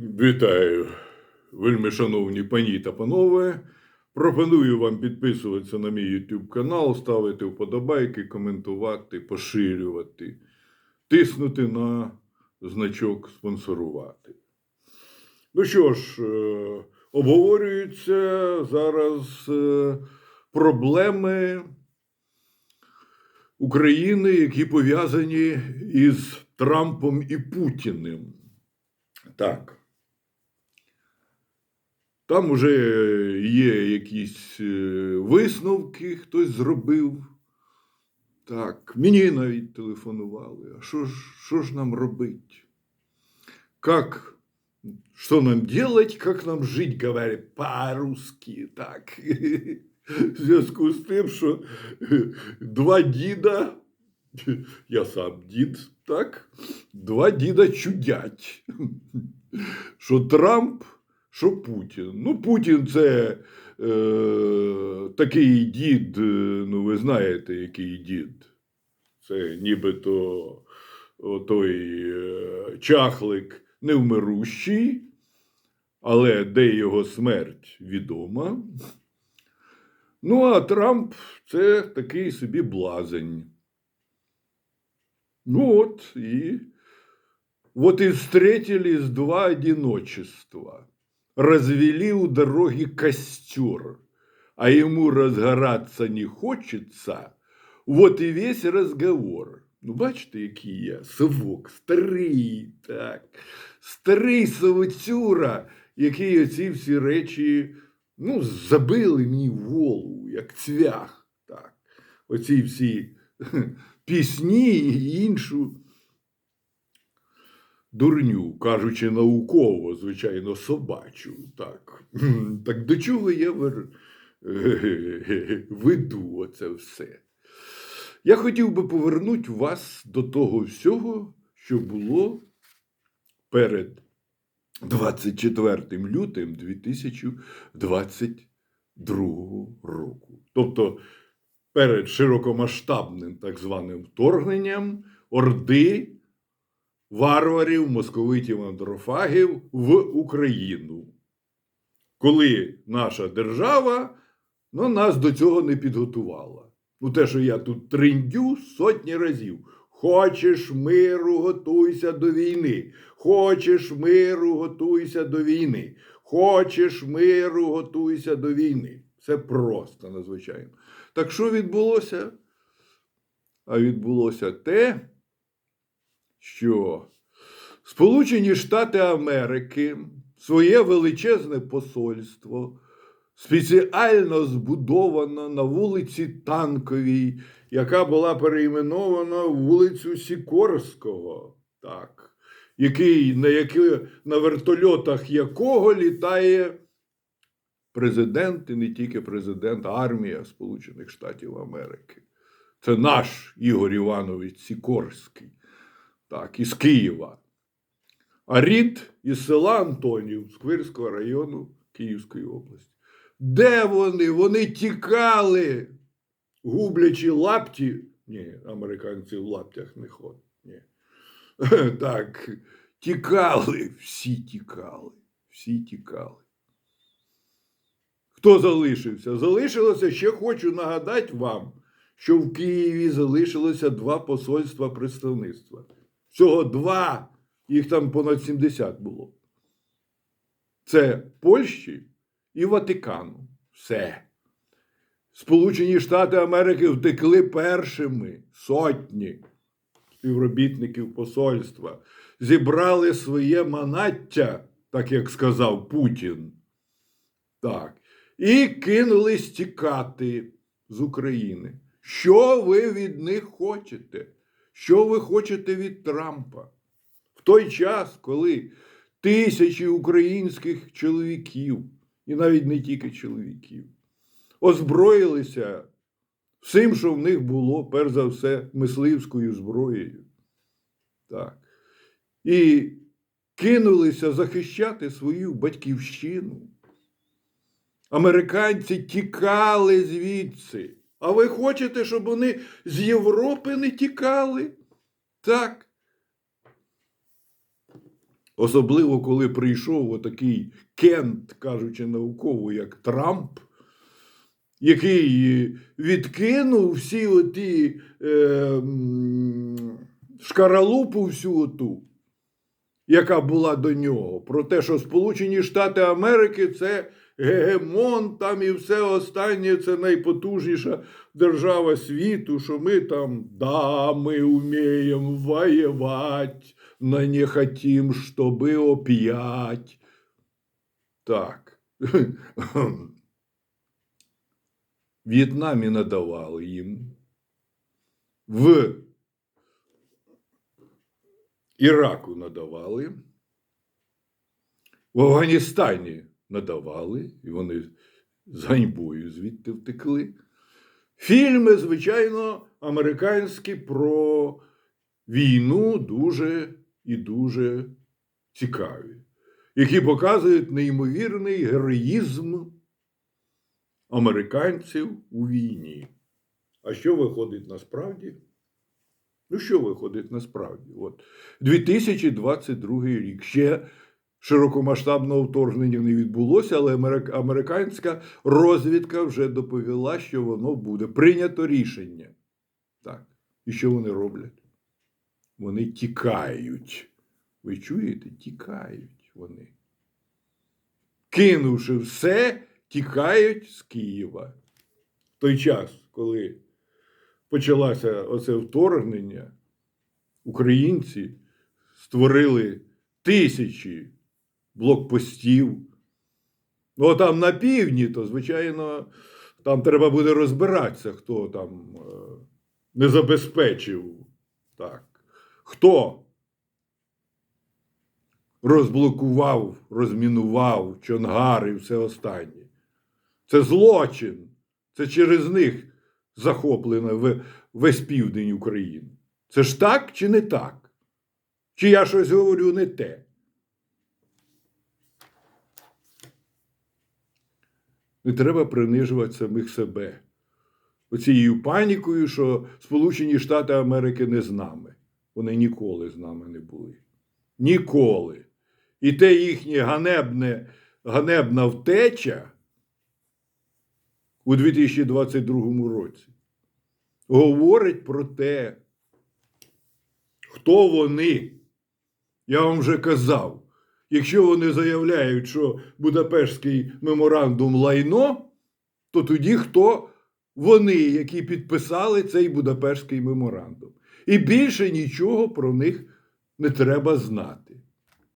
Вітаю, вельми шановні пані та панове. Пропоную вам підписуватися на мій YouTube канал, ставити вподобайки, коментувати, поширювати, тиснути на значок спонсорувати. Ну що ж, е, обговорюються зараз е, проблеми України, які пов'язані із Трампом і Путіним. Так. Там уже є якісь е, висновки, хтось зробив. Так, мені навіть телефонували. А що ж, що ж нам робить? Как, що нам делать, как нам жить, говорять по-русски. Так. В зв'язку з тим, що два діда, я сам дід, так, два діда чудять. Що Трамп що Путін? Ну, Путін це е, такий дід, е, ну ви знаєте, який дід. Це нібито той е, чахлик невмирущий, але де його смерть відома. Ну, а Трамп це такий собі блазень. Ну от і вот и встретились два одиночества развели у дороги костер, а ему разгораться не хочется, вот і весь разговор. Ну, бачите, який я совок, старий, так, старий совоцюра, який оці всі речі ну, забили мені в голову, як цвях. Так. Оці всі пісні і іншу дурню, кажучи науково, звичайно, собачу. Так, так до чого я веду оце все? Я хотів би повернути вас до того всього, що було перед 24 лютим 2022 року. Тобто перед широкомасштабним так званим вторгненням Орди варварів, московитів, андрофагів в Україну. Коли наша держава ну, нас до цього не підготувала. Ну, те, що я тут триндю сотні разів. Хочеш миру, готуйся до війни. Хочеш миру, готуйся до війни. Хочеш миру, готуйся до війни. Це просто надзвичайно. Так що відбулося? А відбулося те, що Сполучені Штати Америки своє величезне посольство спеціально збудовано на вулиці Танковій, яка була перейменована в вулицю Сікорського, так, який, на, які, на вертольотах якого літає президент і не тільки президент, а армія Сполучених Штатів Америки. Це наш Ігор Іванович Сікорський так, із Києва. А рід із села Антонів Сквирського району Київської області. Де вони? Вони тікали, гублячи лапті. Ні, американці в лаптях не ходять. Ні. Так, тікали, всі тікали, всі тікали. Хто залишився? Залишилося, ще хочу нагадати вам, що в Києві залишилося два посольства представництва. Всього два, їх там понад 70 було. Це Польщі і Ватикану. Все. Сполучені Штати Америки втекли першими сотні співробітників посольства, зібрали своє манаття, так як сказав Путін. Так. І кинулись тікати з України. Що ви від них хочете? Що ви хочете від Трампа? В той час, коли тисячі українських чоловіків, і навіть не тільки чоловіків, озброїлися всім, що в них було, перш за все, мисливською зброєю. Так. І кинулися захищати свою батьківщину. Американці тікали звідси. А ви хочете, щоб вони з Європи не тікали? Так. Особливо, коли прийшов отакий кент, кажучи науково, як Трамп, який відкинув всі оті е, шкаралупу всю оту, яка була до нього, про те, що Сполучені Штати Америки це гегемон там і все останнє, це найпотужніша держава світу, що ми там, да, ми вміємо воювати, но не хотим, чтобы оп'ять. Так. В'єтнамі надавали їм. В Іраку надавали. В Афганістані надавали, і вони з ганьбою звідти втекли. Фільми, звичайно, американські про війну дуже і дуже цікаві, які показують неймовірний героїзм американців у війні. А що виходить насправді? Ну, що виходить насправді? От 2022 рік ще широкомасштабного вторгнення не відбулося, але американська розвідка вже доповіла, що воно буде. Прийнято рішення. Так. І що вони роблять? Вони тікають. Ви чуєте? Тікають вони. Кинувши все, тікають з Києва. В той час, коли почалося оце вторгнення, українці створили тисячі блокпостів. Ну, там на півдні, то, звичайно, там треба буде розбиратися, хто там е, не забезпечив. Так. Хто розблокував, розмінував Чонгар і все останнє. Це злочин. Це через них захоплено весь південь України. Це ж так чи не так? Чи я щось говорю не те? Не треба принижувати самих себе. Оцією панікою, що Сполучені Штати Америки не з нами. Вони ніколи з нами не були. Ніколи. І те їхнє ганебне, ганебна втеча у 2022 році говорить про те, хто вони. Я вам вже казав, якщо вони заявляють, що Будапештський меморандум лайно, то тоді хто вони, які підписали цей Будапештський меморандум. І більше нічого про них не треба знати.